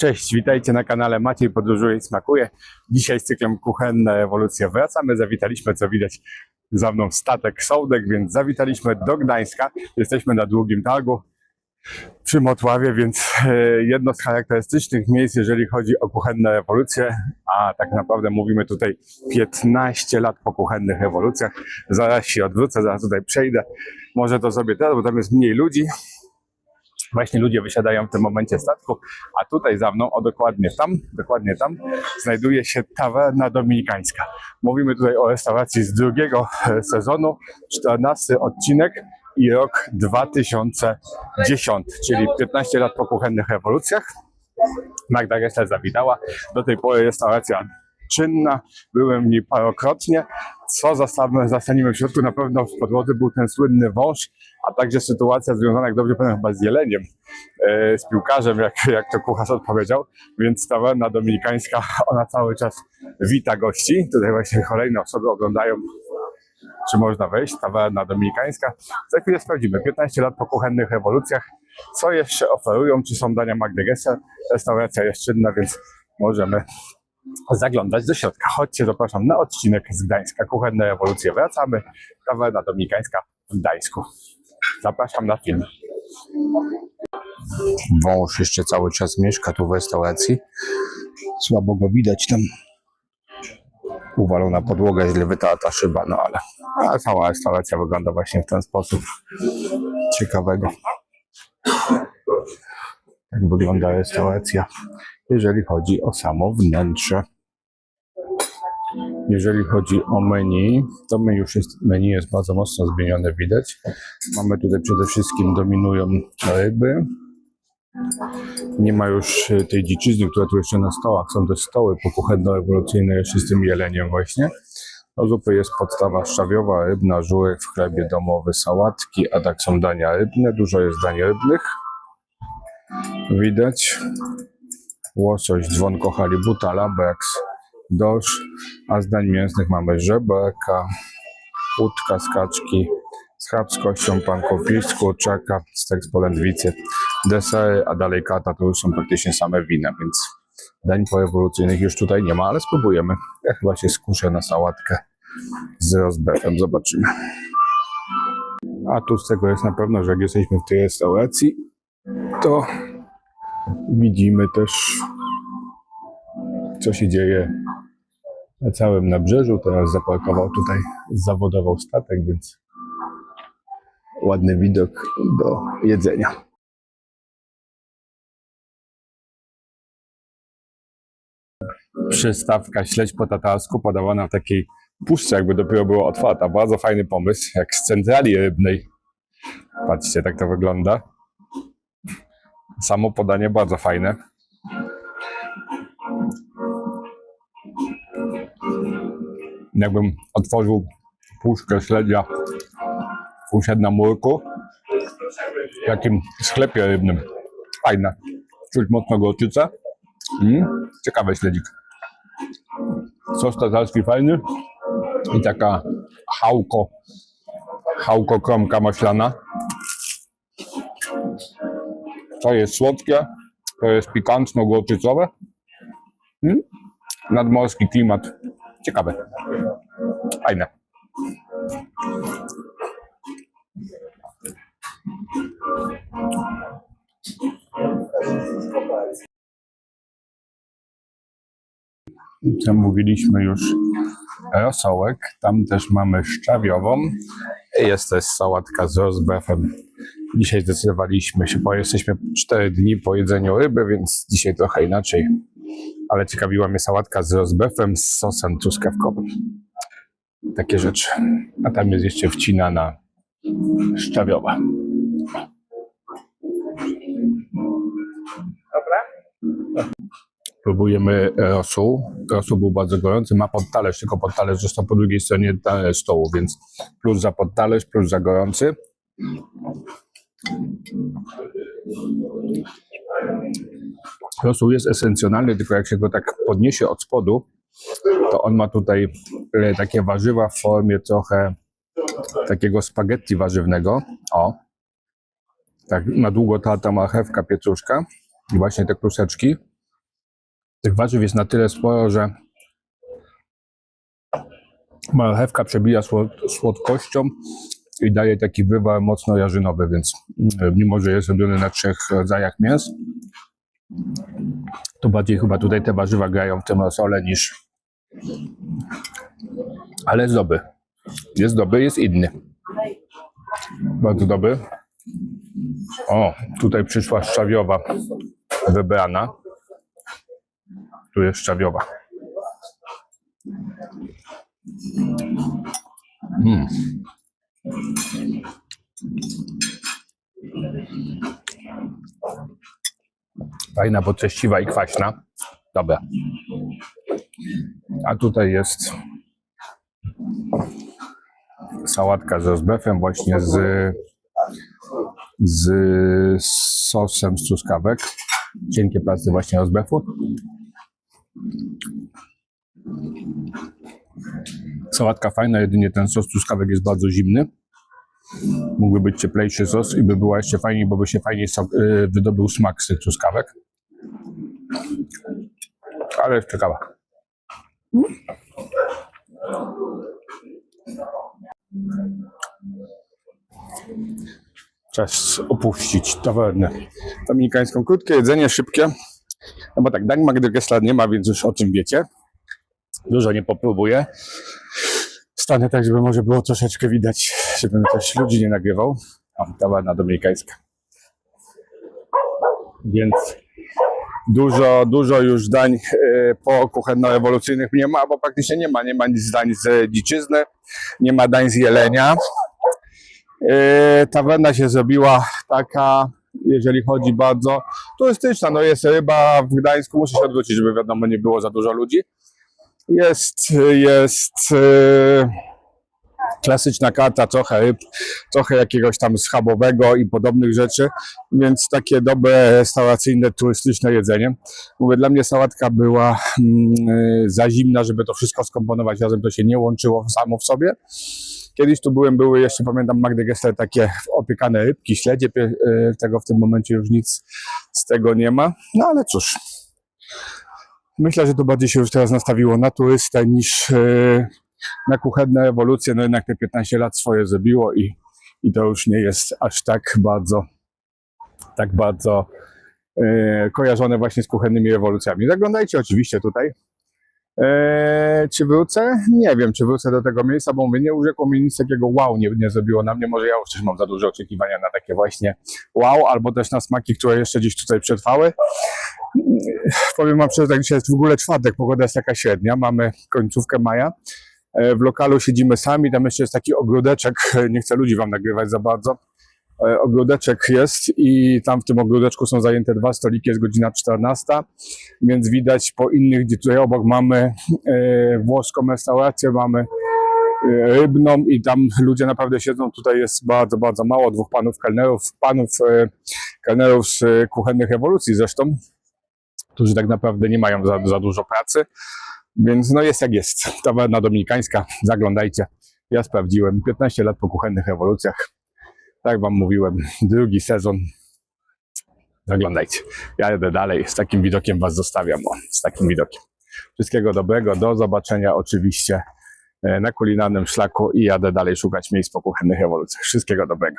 Cześć, witajcie na kanale Maciej Podróżuje i Smakuje. Dzisiaj z cyklem Kuchenne Ewolucje wracamy. Zawitaliśmy, co widać, za mną statek Sołdek, więc zawitaliśmy do Gdańska. Jesteśmy na długim targu przy Motławie, więc e, jedno z charakterystycznych miejsc, jeżeli chodzi o kuchenne ewolucje, a tak naprawdę mówimy tutaj 15 lat po kuchennych ewolucjach. Zaraz się odwrócę, zaraz tutaj przejdę. Może to zrobię teraz, bo tam jest mniej ludzi. Właśnie ludzie wysiadają w tym momencie statku, a tutaj za mną, o dokładnie tam, dokładnie tam, znajduje się tawerna dominikańska. Mówimy tutaj o restauracji z drugiego e, sezonu, 14 odcinek i rok 2010, czyli 15 lat po kuchennych rewolucjach. Magda Gessler zawitała. Do tej pory restauracja czynna, byłem w niej parokrotnie. Co zastanimy w środku, na pewno w podłodze był ten słynny wąż, a także sytuacja związana, jak dobrze pamiętam, chyba z jeleniem, e, z piłkarzem, jak, jak to kucharz odpowiedział. Więc tawerna dominikańska, ona cały czas wita gości. Tutaj właśnie kolejne osoby oglądają, czy można wejść. Tawerna dominikańska. Za chwilę sprawdzimy. 15 lat po kuchennych rewolucjach. Co jeszcze oferują? Czy są dania Magdy Gessler? Restauracja jest czynna, więc możemy zaglądać do środka. Chodźcie, zapraszam na odcinek z Gdańska. Kuchenne rewolucje wracamy. Tawerna dominikańska w Gdańsku. Zapraszam na film. Wąż jeszcze cały czas mieszka tu w restauracji. Słabo go widać tam. Uwalona podłoga, źle wytarta szyba, no ale a cała restauracja wygląda właśnie w ten sposób. Ciekawego. Tak wygląda restauracja, jeżeli chodzi o samo wnętrze. Jeżeli chodzi o menu, to menu już jest, menu jest bardzo mocno zmienione, widać. Mamy tutaj przede wszystkim dominują ryby. Nie ma już e, tej dziczyzny, która tu jeszcze na stołach. Są te stoły pokuchenno-ewolucyjne jeszcze z tym jeleniem właśnie. Do zupy jest podstawa szczawiowa, rybna, żurek w chlebie domowy, sałatki, a tak są dania rybne. Dużo jest dań rybnych. Widać. Łosoś, dzwonko halibuta, labeks, dorsz, a z dań mięsnych mamy żeberka, łódka z kaczki, schab z kością, pankopis, kurczaka, stek z polędwicy, desery, a dalej kata to już są praktycznie same wina, więc dań poewolucyjnych już tutaj nie ma, ale spróbujemy. Ja chyba się skuszę na sałatkę z rozbefem, zobaczymy. A tu z tego jest na pewno, że jak jesteśmy w tej restauracji, to widzimy też, co się dzieje na całym nabrzeżu. Teraz zaparkował tutaj, zawodował statek, więc ładny widok do jedzenia. Przystawka śledź po tatarsku podawana w takiej puszce, jakby dopiero była otwarta. Bardzo fajny pomysł, jak z centrali rybnej. Patrzcie, tak to wygląda. Samo podanie bardzo fajne. Jakbym otworzył puszkę śledzia, usiadł na murku w takim sklepie rybnym. Fajne. Czuć mocno gorczycę. Mm, ciekawy śledzik. Sos tatarski fajny i taka chałko, chałko kromka maślana. To jest słodkie, to jest pikantno-gorczycowe. Mm? Nadmorski klimat. Ciekawe. Fajne. Tam mówiliśmy już rosołek, tam też mamy szczawiową. Jest też sałatka z rozbefem. Dzisiaj zdecydowaliśmy się, bo jesteśmy 4 dni po jedzeniu ryby, więc dzisiaj trochę inaczej. Ale ciekawiła mnie sałatka z rozbefem z sosem truskawkowym. Takie rzeczy. A tam jest jeszcze wcinana szczawiowa. Próbujemy rosół. Rosół był bardzo gorący, ma podtalerz, tylko podtalerz został po drugiej stronie stołu, więc plus za podtalerz, plus za gorący. Rosół jest esencjonalny, tylko jak się go tak podniesie od spodu, to on ma tutaj e, takie warzywa w formie trochę takiego spaghetti warzywnego. O, tak na długo tarta marchewka, pietruszka i właśnie te kluseczki. Tych warzyw jest na tyle sporo, że marchewka przebija słod- słodkością i daje taki wywar mocno jarzynowy, więc mm, mimo, że jest robiony na trzech rodzajach mięs, to bardziej chyba tutaj te warzywa grają w tym rosole niż... Ale jest dobry. Jest dobry, jest inny. Bardzo dobry. O, tutaj przyszła szczawiowa wybrana. Tu jest szczawiowa. Mm. Fajna, bo treściwa i kwaśna. Dobra. A tutaj jest sałatka z rozbefem właśnie z, z sosem z truskawek. Cienkie plasty właśnie rozbefu. Sałatka fajna, jedynie ten sos truskawek jest bardzo zimny. Mógłby być cieplejszy sos i by była jeszcze fajniej, bo by się fajniej y, wydobył smak z tych truskawek. Ale jest ciekawa. Czas opuścić tawernę dominikańską. Krótkie jedzenie, szybkie. No bo tak, Dań Magdy Gessler nie ma, więc już o czym wiecie. Dużo nie popróbuję. Stanę tak, żeby może było troszeczkę widać, żebym też ludzi nie nagrywał. O, tawerna dominikańska. Więc dużo, dużo już dań e, po kuchenno-ewolucyjnych nie ma, bo praktycznie nie ma. Nie ma nic dań z dziczyzny, nie ma dań z jelenia. E, Tawerna się zrobiła taka, jeżeli chodzi bardzo turystyczna. No jest ryba w Gdańsku, muszę się odwrócić, żeby wiadomo nie było za dużo ludzi. Jest, jest e, klasyczna karta, trochę ryb, trochę jakiegoś tam schabowego i podobnych rzeczy, więc takie dobre restauracyjne, turystyczne jedzenie. Mówię, dla mnie sałatka była mm, e, za zimna, żeby to wszystko skomponować razem, to się nie łączyło samo w sobie. Kiedyś tu byłem, były jeszcze, pamiętam, Magdy Gessler, takie opiekane rybki, śledzie, e, tego w tym momencie już nic z tego nie ma. No ale cóż, myślę, że to bardziej się już teraz nastawiło na turystę niż e, na kuchenne ewolucje. No jednak te 15 lat swoje zrobiło i, i to już nie jest aż tak bardzo, tak bardzo e, kojarzone właśnie z kuchennymi rewolucjami. Zaglądajcie oczywiście tutaj. Eee, czy wrócę? Nie wiem, czy wrócę do tego miejsca, bo mówię, nie urzekło mi nic takiego wow, nie, nie zrobiło na mnie. Może ja już też mam za duże oczekiwania na takie właśnie wow, albo też na smaki, które jeszcze gdzieś tutaj przetrwały. Powiem wam szczerze, tak dzisiaj jest w ogóle czwartek, pogoda jest taka średnia, mamy końcówkę maja. Eee, W lokalu siedzimy sami, tam jeszcze jest taki ogródeczek, nie chcę ludzi wam nagrywać za bardzo. Eee, Ogródeczek jest i tam w tym ogródeczku są zajęte dwa stoliki, jest godzina 14 więc widać po innych, gdzie tutaj obok mamy e, włoską restaurację, mamy e, rybną i tam ludzie naprawdę siedzą. Tutaj jest bardzo, bardzo mało, dwóch panów kelnerów, panów e, kelnerów z e, kuchennych ewolucji zresztą, którzy tak naprawdę nie mają za, za dużo pracy, więc no jest jak jest. Tawerna dominikańska, zaglądajcie. Ja sprawdziłem, 15 lat po kuchennych ewolucjach. Tak wam mówiłem, drugi sezon, Zaglądajcie. Ja jedę dalej. Z takim widokiem Was zostawiam. O, z takim widokiem. Wszystkiego dobrego. Do zobaczenia oczywiście e, na kulinarnym szlaku i jadę dalej szukać miejsc po kuchennych ewolucjach. Wszystkiego dobrego.